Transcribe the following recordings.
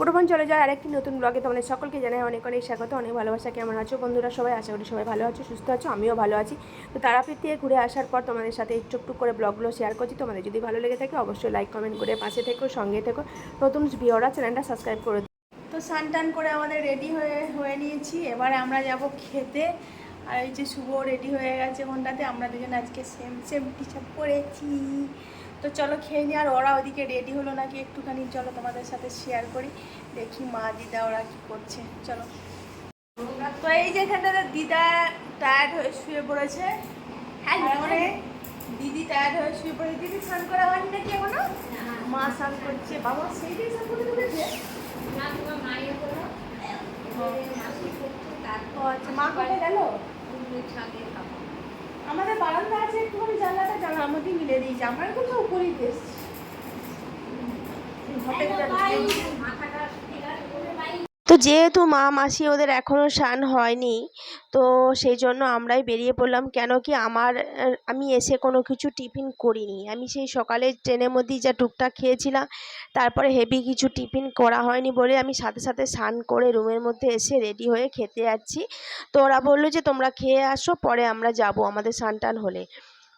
মুঠোফোন চলে যায়, আরেকটি নতুন ব্লগে তোমাদের সকলকে জানাই অনেক অনেক স্বাগত, অনেক ভালোবাসা, কেমন আছো বন্ধুরা? সবাই আশা করি সবাই ভালো আছো, সুস্থ আছো, আমিও ভালো আছি। তো তারাপীঠ থেকে ঘুরে আসার পর তোমাদের সাথে একটু একটু করে ব্লগগুলো শেয়ার করছি। তোমাদের যদি ভালো লেগে থাকে অবশ্যই লাইক কমেন্ট করে পাশে থেকো, সঙ্গে থেকো। নতুন ভিওরা চ্যানেলটা সাবস্ক্রাইব করে। তো স্নান টান করে আমাদের রেডি হয়ে হয়ে নিয়েছি। এবারে আমরা যাব খেতে। আর এই যে শুভ রেডি হয়ে গেছে কোনটাতে আমরা দুজন আজকে সেম সেম টি শার্ট পরেছি। তো চলো খেয়ে নিই আর ওরা ওদিকে রেডি হলো নাকি একটুখানি চলো তোমাদের সাথে শেয়ার করি দেখি মা দিদা ওরা কি করছে চলো। তো এই যে এখানটাতে দিদা টায়ার্ড হয়ে শুয়ে পড়েছে। দিদি টায়ার্ড হয়ে শুয়ে পড়েছে। দিদি স্নান করা হয়নি নাকি এখনও? মা স্নান করছে। বাবা সেই দিন স্নান করে ও আচ্ছা মা কোথায় গেল? আমাদের বারান্দা আছে একটুখানি জানলাটা জানা মধ্যেই মিলে দিয়েছি এখন তো উপরেই তো যেহেতু মা, মাসি ওদের এখনও স্নান হয়নি, তো সেই জন্য আমরাই বেরিয়ে পড়লাম। কেন কি আমার, আমি এসে কোনো কিছু টিফিন করিনি। আমি সেই সকালে ট্রেনের মধ্যেই যা টুকটাক খেয়েছিলাম, তারপরে হেভি কিছু টিফিন করা হয়নি বলে আমি সাথে সাথে স্নান করে রুমের মধ্যে এসে রেডি হয়ে খেতে যাচ্ছি। তো ওরা বলল যে, তোমরা খেয়ে আসো, পরে আমরা যাব আমাদের স্নান টান হলে।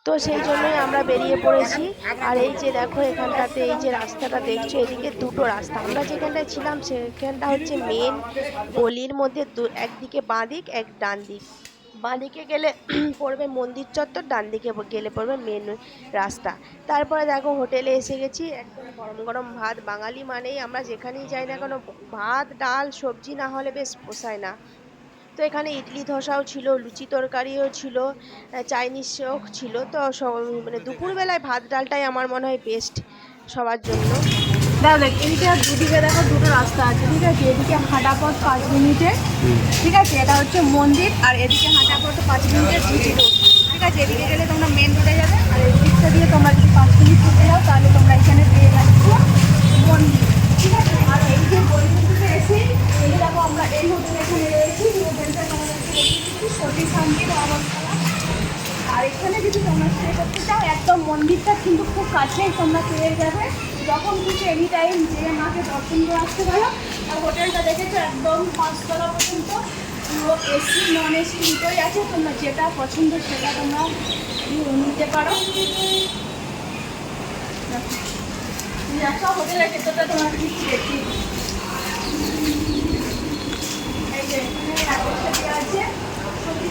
তো সেই জন্যই আমরা বেরিয়ে পড়েছি। আর এই যে দেখো, এখানটাতে এই যে রাস্তাটা দেখছ, এদিকে দুটো রাস্তা। আমরা যেখানটায় ছিলাম, সেখানটা হচ্ছে মেন গলির মধ্যে দু- একদিকে বাঁ দিক এক ডান দিক বাঁ দিকে গেলে পড়বে মন্দির চত্বর ডান দিকে গেলে পড়বে মেন রাস্তা। তারপরে দেখো, হোটেলে এসে গেছি। একদম গরম গরম ভাত। বাঙালি মানেই আমরা যেখানেই যাই না কেন, ভাত, ডাল, সবজি না হলে বেশ পোষায় না। তো এখানে ইডলি ধোসাও ছিল, লুচি তরকারিও ছিল চাইনিজও ছিল। তো মানে দুপুরবেলায় ভাত ডালটাই আমার মনে হয় বেস্ট সবার জন্য। দেখো দেখ, এদিকে দুদিকে দেখো দুটো রাস্তা আছে, ঠিক আছে? এদিকে হাঁটা পথ পাঁচ মিনিটে, ঠিক আছে? এটা হচ্ছে মন্দির আর এদিকে হাঁটা পথ পাঁচ মিনিটের জিটি ঠিক আছে? এদিকে গেলে তোমরা মেন রোডে যাবে আর এদিকটা দিয়ে তোমরা যদি পাঁচ মিনিট ছুটে যাও, তাহলে তোমরা এখানে পেয়ে যাচ্ছ মন্দির। ঠিক আছে? আর এই যে গলির থেকে এসে এই দেখো আমরা এই হোটেল এখানে রয়েছি হোটেলটা তোমাদেরকে সতী শান্তির অবস্থানা আর এখানে যদি তোমরা স্টে করতে চাও, একদম মন্দিরটা কিন্তু খুব কাছেই তোমরা পেয়ে যাবে। যখন কিছু এনি টাইম যে মাকে দর্শন করে আসতে পারো। আর হোটেলটা দেখেছ একদম পাঁচতলা পর্যন্ত। পুরো এসি নন এসি দুটোই আছে। তোমরা যেটা পছন্দ সেটা তোমরা নিতে পারো। দেখো। হোটেলের ভেতরটা তোমরা ঠিক দেখি এই যে এখানে অ্যাড্রেসটা দেওয়া আছে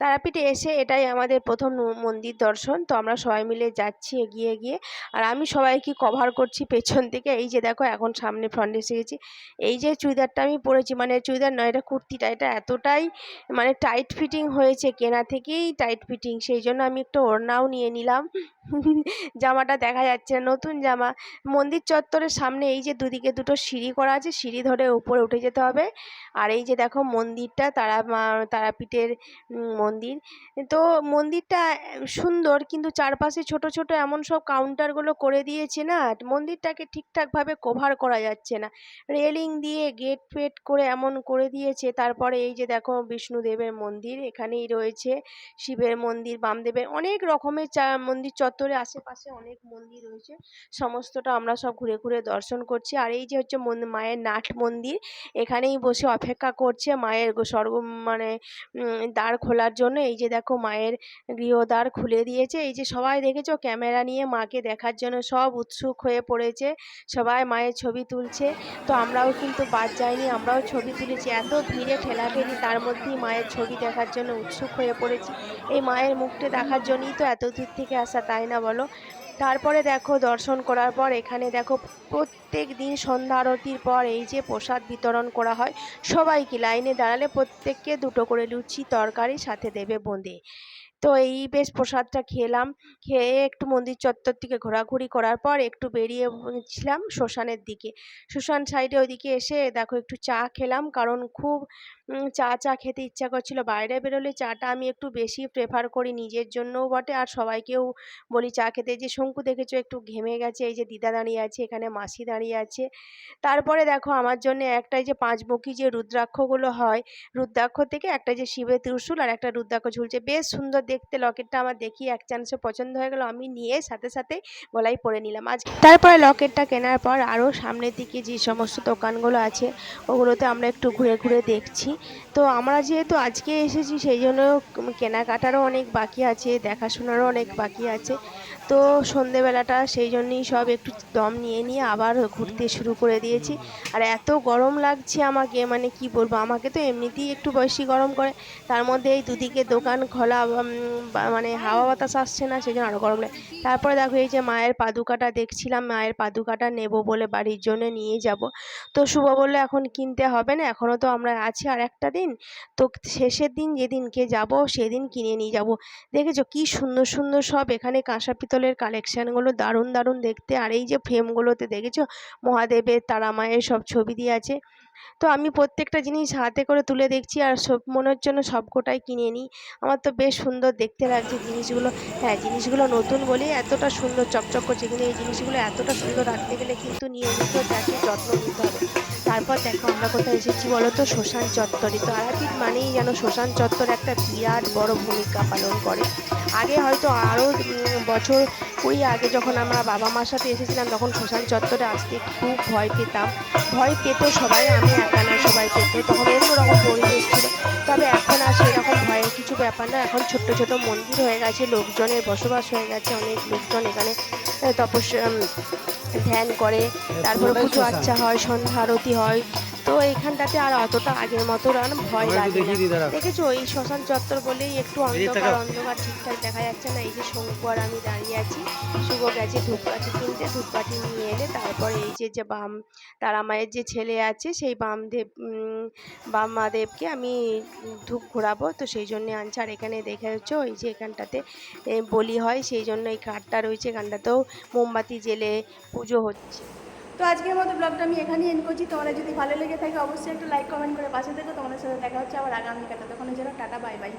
তারাপীঠে এসে এটাই আমাদের প্রথম মন্দির দর্শন। তো আমরা সবাই মিলে যাচ্ছি, এগিয়ে এগিয়ে। আর আমি সবাইকে কভার করছি পেছন থেকে এই যে দেখো, এখন সামনে ফ্রন্টে এসে গেছি। এই যে চুড়িদারটা আমি পরেছি মানে চুড়িদার নয়, এটা কুর্তিটা, এটা এতটাই মানে টাইট ফিটিং হয়েছে, কেনা থেকেই টাইট ফিটিং সেই জন্য আমি একটু ওড়নাও নিয়ে নিলাম। জামাটা দেখা যাচ্ছে নতুন জামা। মন্দির চত্বরের সামনে এই যে দুদিকে দুটো সিঁড়ি করা আছে, সিঁড়ি ধরে উপরে উঠে যেতে হবে। আর এই যে দেখো মন্দিরটা, তারা তারাপীঠের মন্দির। তো মন্দিরটা সুন্দর কিন্তু চারপাশে ছোট ছোট এমন সব কাউন্টারগুলো করে দিয়েছে না, মন্দিরটাকে ঠিকঠাকভাবে কভার করা যাচ্ছে না। রেলিং দিয়ে গেট ফেট করে এমন করে দিয়েছে, তারপরে এই যে দেখো বিষ্ণুদেবের মন্দির, এখানেই রয়েছে শিবের মন্দির, বামদেবের অনেক রকমের মন্দির চত্বরে, আশেপাশে অনেক মন্দির রয়েছে। সমস্তটা আমরা সব ঘুরে ঘুরে দর্শন করছি। আর এই যে হচ্ছে মায়ের নাট মন্দির, এখানেই বসে অপেক্ষা করছে মায়ের স্বর্গ মানে দ্বার খোলার জন্য এই যে দেখো মায়ের গৃহদ্বার খুলে দিয়েছে। এই যে সবাই দেখেছ ক্যামেরা নিয়ে মাকে দেখার জন্য সব উৎসুক হয়ে পড়েছে, সবাই মায়ের ছবি তুলছে। তো আমরাও কিন্তু বাদ যাইনি, আমরাও ছবি তুলেছি। এত ভিড়ে ঠেলাঠেলি, তার মধ্যেই মায়ের ছবি দেখার জন্য উৎসুক হয়ে পড়েছি। এই মায়ের মুখটা দেখার জন্যই তো এত দূর থেকে আসা, তাই না বলো? তারপরে দেখো দর্শন করার পর এখানে দেখো প্রত্যেক দিন সন্ধ্যা আরতির পর এই যে প্রসাদ বিতরণ করা হয়, সবাইকে লাইনে দাঁড়ালে প্রত্যেককে দুটো করে লুচি, তরকারি, সাথে দেবে বোঁদে তো এই বেশ প্রসাদটা খেলাম, খেয়ে একটু মন্দির চত্বর থেকে ঘোরাঘুরি করার পর একটু বেরিয়ে ছিলাম শ্মশানের দিকে। শ্মশান সাইডে ওইদিকে এসে দেখো একটু চা খেলাম, কারণ খুব চা চা খেতে ইচ্ছা করছিল। বাইরে বেরোলে চাটা আমি একটু বেশি প্রেফার করি নিজের জন্যও বটে। আর সবাইকেও বলি চা খেতে। যে শঙ্কু দেখেছ, একটু ঘেমে গেছে। এই যে দিদা দাঁড়িয়ে আছে, এখানে মাসি দাঁড়িয়ে আছে। তারপরে দেখো, আমার জন্য একটাই যে পাঁচমুখী যে রুদ্রাক্ষগুলো হয়, রুদ্রাক্ষ থেকে একটা যে শিবের ত্রিশুল আর একটা রুদ্রাক্ষ ঝুলছে। বেশ সুন্দর দেখতে। লকেটটা আমার দেখি এক চান্সে পছন্দ হয়ে গেল। আমি নিয়ে সাথে সাথে গলায় পরে নিলাম। আজ তারপরে লকেটটা কেনার পর আরও সামনের দিকে যে সমস্ত দোকানগুলো আছে, ওগুলোতে আমরা একটু ঘুরে ঘুরে দেখছি। তো আমরা যেহেতু আজকে এসেছি, সেই জন্য কেনাকাটারও অনেক বাকি আছে, দেখাশোনারও অনেক বাকি আছে। তো সন্ধেবেলাটা সেই জন্যই সব একটু দম নিয়ে নিয়ে আবার ঘুরতে শুরু করে দিয়েছি। আর এত গরম লাগছে আমাকে মানে কি বলব, আমাকে তো এমনিতেই একটু বেশি গরম করে। তার মধ্যে এই দুদিকে দোকান খোলা মানে হাওয়া বাতাস আসছে না, সেই জন্য আরও গরম লাগে। তারপরে দেখো এই যে মায়ের পাদুকাটা দেখছিলাম, মায়ের পাদুকাটা নেব বলে বাড়ির জন্য নিয়ে যাব। তো শুভ বলল, এখন কিনতে হবে না এখনও তো আমরা আছি আর একটা দিন। তো শেষের দিন যেদিনকে যাব, সেদিন কিনে নিয়ে যাব। দেখেছ কি সুন্দর সুন্দর সব এখানে কাঁসা পিতলের কালেকশানগুলো দারুণ দারুণ দেখতে। আর এই যে ফ্রেমগুলোতে দেখেছ? মহাদেবের তারা মায়ের সব ছবি দিয়ে আছে। তো আমি প্রত্যেকটা জিনিস হাতে করে তুলে দেখছি আর সব মনের জন্য সবকটাই কিনে নিই। আমার তো বেশ সুন্দর দেখতে লাগছে জিনিসগুলো। হ্যাঁ জিনিসগুলো নতুন বলেই এতটা সুন্দর চকচক করছে। কিন্তু এই জিনিসগুলো এতটা সুন্দর রাখতে গেলে কিন্তু নিয়মিত তাকে যত্ন নিতে হবে। তারপর দেখো আমরা কোথায় এসেছি বলো তো? শ্মশান চত্বরে। তো আরাপিট মানেই যেন শ্মশান চত্বর একটা বিরাট বড় ভূমিকা পালন করে। আগে হয়তো আরও বছর কুড়ি আগে যখন আমরা বাবা মার সাথে এসেছিলাম তখন শ্মশান চত্বরে আসতে খুব ভয় পেতাম। ভয় পেত সবাই আমি একা না সবাই পেত। তখন অন্যরকম পরিবেশ ছিল। তবে এখন আর সেরকম ভয়ের কিছু ব্যাপার না। এখন ছোট্ট ছোট মন্দির হয়ে গেছে লোকজনের বসবাস হয়ে গেছে। অনেক লোকজন এখানে তপস্যা ধ্যান করে। তারপরে পুজো আচ্চা হয় সন্ধ্যা আরতি হয়। তো এইখানটাতে আর অতটা আগের মতো আর ভয় লাগে না। দেখেছ এই শ্মশান চত্বর বলেই একটু অন্ধকার অন্ধকার ঠিকঠাক দেখা যাচ্ছে না। এই যে শঙ্কু আর আমি দাঁড়িয়ে আছি শুভ গেছে ধূপকাঠি কিনতে। ধূপকাঠি নিয়ে এলে তারপরে এই যে যে বাম তারা মায়ের যে ছেলে আছে সেই বামদেব বামাদেবকে আমি ধূপ ঘোরাবো। তো সেই জন্যে আনছে আর এখানে দেখেছ এই যে এখানটাতে বলি হয়। সেই জন্য এই কাঠটা রয়েছে। এখানটাতেও মোমবাতি জেলে পুজো হচ্ছে। তো আজকের মতো ব্লগটা আমি এখানেই এন করছি। তোমরা যদি ভালো লেগে থাকে, অবশ্যই একটা লাইক কমেন্ট করে পাশে থেকো। তোমাদের সাথে দেখা হচ্ছে আবার আগামীকালে তখন যেন টাটা বাই বাই